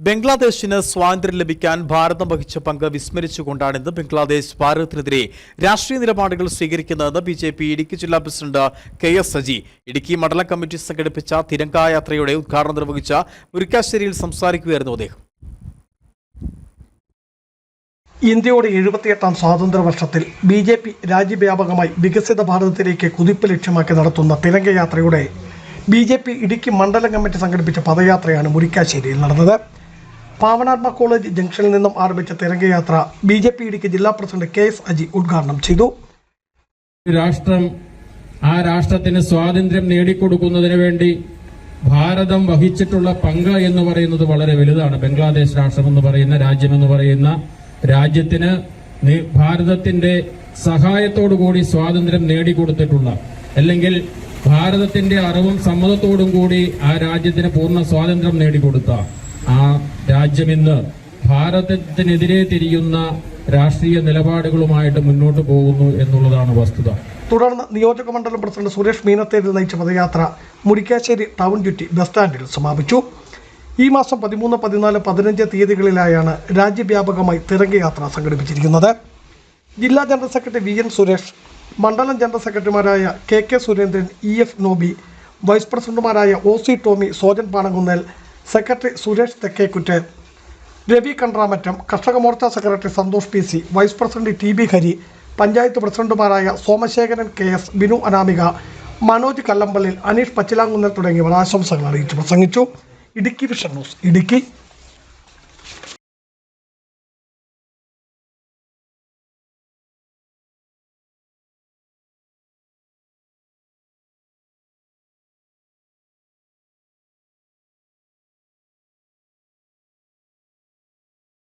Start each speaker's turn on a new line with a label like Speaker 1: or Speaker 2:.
Speaker 1: ബംഗ്ലാദേശിന് സ്വാതന്ത്ര്യം ലഭിക്കാൻ ഭാരതം വഹിച്ച പങ്ക് വിസ്മരിച്ചുകൊണ്ടാണിന്ന് ബംഗ്ലാദേശ് ഭാരതത്തിനെതിരെ രാഷ്ട്രീയ നിലപാടുകൾ സ്വീകരിക്കുന്നതെന്ന് ബി ജെ പി ഇടുക്കി ജില്ലാ president K S Saji. Idukki മണ്ഡലം കമ്മിറ്റി സംഘടിപ്പിച്ച തിരങ്കായാത്രയുടെ ഉദ്ഘാടനം നിർവഹിച്ച മുരിക്കാശ്ശേരിയിൽ സംസാരിക്കുകയായിരുന്നു അദ്ദേഹം.
Speaker 2: ഇന്ത്യയുടെ എഴുപത്തിയെട്ടാം സ്വാതന്ത്ര്യ വർഷത്തിൽ ബി ജെ പി രാജ്യവ്യാപകമായി വികസിത ഭാരതത്തിലേക്ക് കുതിപ്പ് ലക്ഷ്യമാക്കി നടത്തുന്ന തിരങ്കയാത്രയുടെ ബി ജെ പി ഇടുക്കി മണ്ഡലം കമ്മിറ്റി സംഘടിപ്പിച്ച പദയാത്രയാണ് മുരിക്കാശ്ശേരിയിൽ നടന്നത്. പാവനാത്മ കോളേജ് ജംഗ്ഷനിൽ നിന്നും ആരംഭിച്ച Tirangayatra B J P Idukki ജില്ലാ പ്രസിഡന്റ് കെ എസ് അജി ഉദ്ഘാടനം ചെയ്തു.
Speaker 3: രാഷ്ട്രം ആ രാഷ്ട്രത്തിന് സ്വാതന്ത്ര്യം നേടിക്കൊടുക്കുന്നതിന് വേണ്ടി ഭാരതം വഹിച്ചിട്ടുള്ള പങ്ക് എന്ന് പറയുന്നത് വളരെ വലുതാണ്. ബംഗ്ലാദേശ് രാഷ്ട്രം എന്ന് പറയുന്ന രാജ്യം എന്ന് പറയുന്ന രാജ്യത്തിന് ഭാരതത്തിന്റെ സഹായത്തോടു കൂടി സ്വാതന്ത്ര്യം നേടിക്കൊടുത്തിട്ടുള്ള അല്ലെങ്കിൽ ഭാരതത്തിന്റെ അറിവും സമ്മതത്തോടും കൂടി ആ രാജ്യത്തിന് പൂർണ സ്വാതന്ത്ര്യം നേടിക്കൊടുത്ത ആ രാജ്യം ഇന്ന് ഭാരതത്തിനെതിരെ തിരിയുന്ന രാഷ്ട്രീയ നിലപാടുകളുമായിട്ട് മുന്നോട്ട് പോകുന്നു എന്നുള്ളതാണ് വസ്തുത.
Speaker 2: തുടർന്ന് നിയോജക മണ്ഡലം പ്രസിഡന്റ് സുരേഷ് മീനത്തേരിൽ നയിച്ച പദയാത്ര മുരിക്കാശ്ശേരി ടൗൺ ഡ്യൂട്ടി ബസ് സ്റ്റാൻഡിൽ സമാപിച്ചു. ഈ മാസം പതിമൂന്ന് പതിനാല് പതിനഞ്ച് തീയതികളിലായാണ് രാജ്യവ്യാപകമായി തിരങ്കയാത്ര സംഘടിപ്പിച്ചിരിക്കുന്നത്. ജില്ലാ general secretary V N Suresh മണ്ഡലം ജനറൽ സെക്രട്ടറിമാരായ K K Surendran E F Nobi vice പ്രസിഡന്റുമാരായ O C Tomy Sojan Panankunnel secretary Suresh Thekkekuttu Ravi Kandramattam Karshaka Morcha secretary Santhosh P C vice president T B Hari panchayat പ്രസിഡന്റുമാരായ Somasekharan K S Binu Anamika Manoj Kallampallil Aneesh പച്ചിലാങ്കുന്നൽ തുടങ്ങിയവർ ആശംസകൾ അറിയിച്ചു പ്രസംഗിച്ചു. Idukki vision news Idukki.